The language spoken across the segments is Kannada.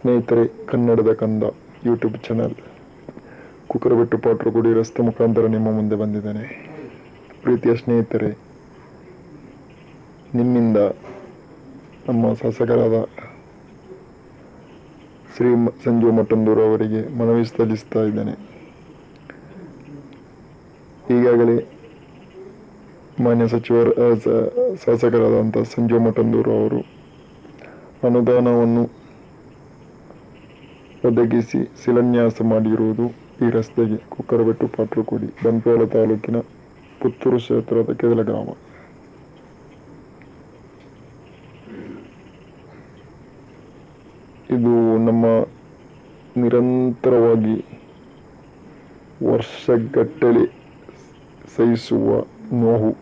ಸ್ನೇಹಿತರೆ ಕನ್ನಡದ ಕಂದ ಯೂಟ್ಯೂಬ್ ಚಾನಲ್ ಕುಕ್ಕರಬೆಟ್ಟು ಪಾಟ್ರಗುಡಿ ರಸ್ತೆ ಮುಖಾಂತರ ನಿಮ್ಮ ಮುಂದೆ ಬಂದಿದ್ದೇನೆ. ಪ್ರೀತಿಯ ಸ್ನೇಹಿತರೆ, ನಿಮ್ಮಿಂದ ನಮ್ಮ ಶಾಸಕರಾದ ಶ್ರೀ ಸಂಜೀವ್ ಮಟ್ಟಂದೂರು ಅವರಿಗೆ ಮನವಿ ಸಲ್ಲಿಸ್ತಾ ಇದ್ದೇನೆ. ಈಗಾಗಲೇ ಮಾನ್ಯ ಸಚಿವರ ಶಾಸಕರಾದಂಥ ಸಂಜೀವ್ ಮಠಂದೂರು ಅವರು ಅನುದಾನವನ್ನು ಒದಗಿಸಿ ಶಿಲಾನ್ಯಾಸ ಮಾಡಿರುವುದು ಈ ರಸ್ತೆಗೆ ಕುಕ್ಕರಬೆಟ್ಟು ಪಾಟ್ರಕೋಡಿ ಬಂಟ್ವಾಳ ತಾಲೂಕಿನ ಪುತ್ತೂರು ಕ್ಷೇತ್ರದ ಕೆದಲ ಗ್ರಾಮ. ಇದು ನಮ್ಮ ನಿರಂತರವಾಗಿ ವರ್ಷಗಟ್ಟಲೆ ಸಹಿಸುವ ನೋವು.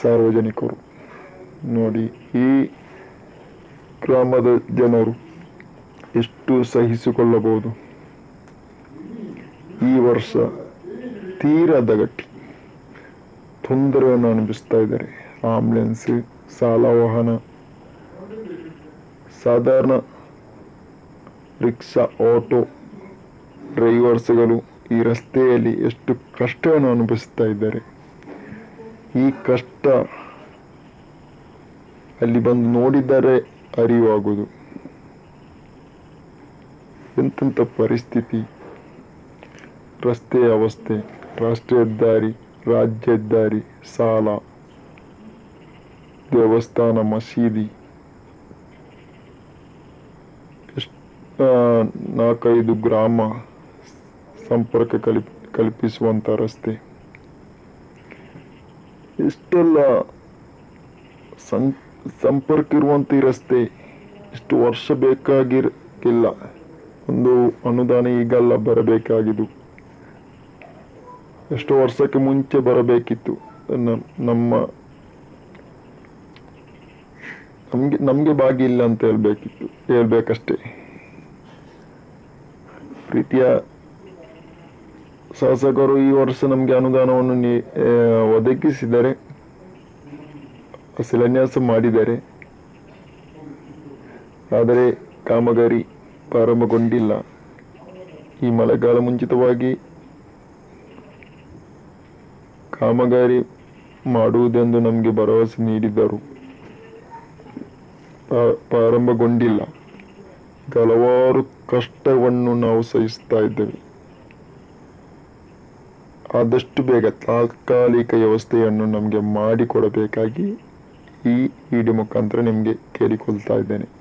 ಸಾರ್ವಜನಿಕರು ನೋಡಿ ಈ ಗ್ರಾಮದ ಜನರು ಎಷ್ಟು ಸಹಿಸಿಕೊಳ್ಳಬಹುದು? ಈ ವರ್ಷ ತೀರಾ ಗಟ್ಟಿ. ತೊಂದರೆಯನ್ನು ಅನುಭವಿಸ್ತಾ ಇದ್ದಾರೆ. ಆಂಬ್ಯುಲೆನ್ಸ್, ಸಾಲ ವಾಹನ, ಸಾಧಾರಣ ರಿಕ್ಷಾ, ಆಟೋ, ಡ್ರೈವರ್ಸ್ಗಳು ಈ ರಸ್ತೆಯಲ್ಲಿ ಎಷ್ಟು ಕಷ್ಟವನ್ನು ಅನುಭವಿಸ್ತಾ ಇದ್ದಾರೆ. ಈ ಕಷ್ಟ ಅಲ್ಲಿ ಬಂದು ನೋಡಿದರೆ ಅರಿವಾಗುವುದು. ಎಂತೆಂಥ ಪರಿಸ್ಥಿತಿ. ರಸ್ತೆ ಅವಸ್ಥೆ ರಾಷ್ಟ್ರೀಯ ಹೆದ್ದಾರಿ ರಾಜ್ಯ ಹೆದ್ದಾರಿ ಸಾಲ, ದೇವಸ್ಥಾನ ಮಸೀದಿ. ನಾಲ್ಕೈದು ಗ್ರಾಮ ಸಂಪರ್ಕ ಕಲ್ಪ್ ಕಲ್ಪಿಸುವಂಥ ರಸ್ತೆ. ಇಷ್ಟೆಲ್ಲ ಸಂಪರ್ಕ ಇರುವಂಥ ರಸ್ತೆ, ಇಷ್ಟು ವರ್ಷ ಬೇಕಾಗಿರಲಿಲ್ಲ ಒಂದು ಅನುದಾನ ಈಗಲ್ಲ ಬರಬೇಕಾಗಿದ್ದು. ಎಷ್ಟು ವರ್ಷಕ್ಕೆ ಮುಂಚೆ ಬರಬೇಕಿತ್ತು. ನಮ್ಮ ನಮ್ಗೆ ನಮ್ಗೆ ಇಲ್ಲ ಅಂತ ಹೇಳ್ಬೇಕಿತ್ತು. ಹೇಳ್ಬೇಕಷ್ಟೇ. ಪ್ರೀತಿಯ ಶಾಸಕರು ಈ ವರ್ಷ ನಮಗೆ ಅನುದಾನವನ್ನು ಒದಗಿಸಿದರೆ, ಶಿಲಾನ್ಯಾಸ ಮಾಡಿದ್ದಾರೆ ಆದರೆ ಕಾಮಗಾರಿ ಪ್ರಾರಂಭಗೊಂಡಿಲ್ಲ. ಈ ಮಳೆಗಾಲ ಮುಂಚಿತವಾಗಿ ಕಾಮಗಾರಿ ಮಾಡುವುದೆಂದು ನಮಗೆ ಭರವಸೆ ನೀಡಿದ್ದರು ಪ್ರಾ- ಪ್ರಾರಂಭಗೊಂಡಿಲ್ಲ. ಹಲವಾರು ಕಷ್ಟವನ್ನು ನಾವು ಸಹಿಸ್ತಾ ಇದ್ದೇವೆ. ಆದಷ್ಟು ಬೇಗ ತಾತ್ಕಾಲಿಕ ವ್ಯವಸ್ಥೆಯನ್ನು ನಮಗೆ ಮಾಡಿಕೊಡಬೇಕಾಗಿ ಈ ವಿಡಿಯೋ ಮುಖಾಂತರ ನಿಮಗೆ ಕೇಳಿಕೊಳ್ತಾ ಇದ್ದೇನೆ.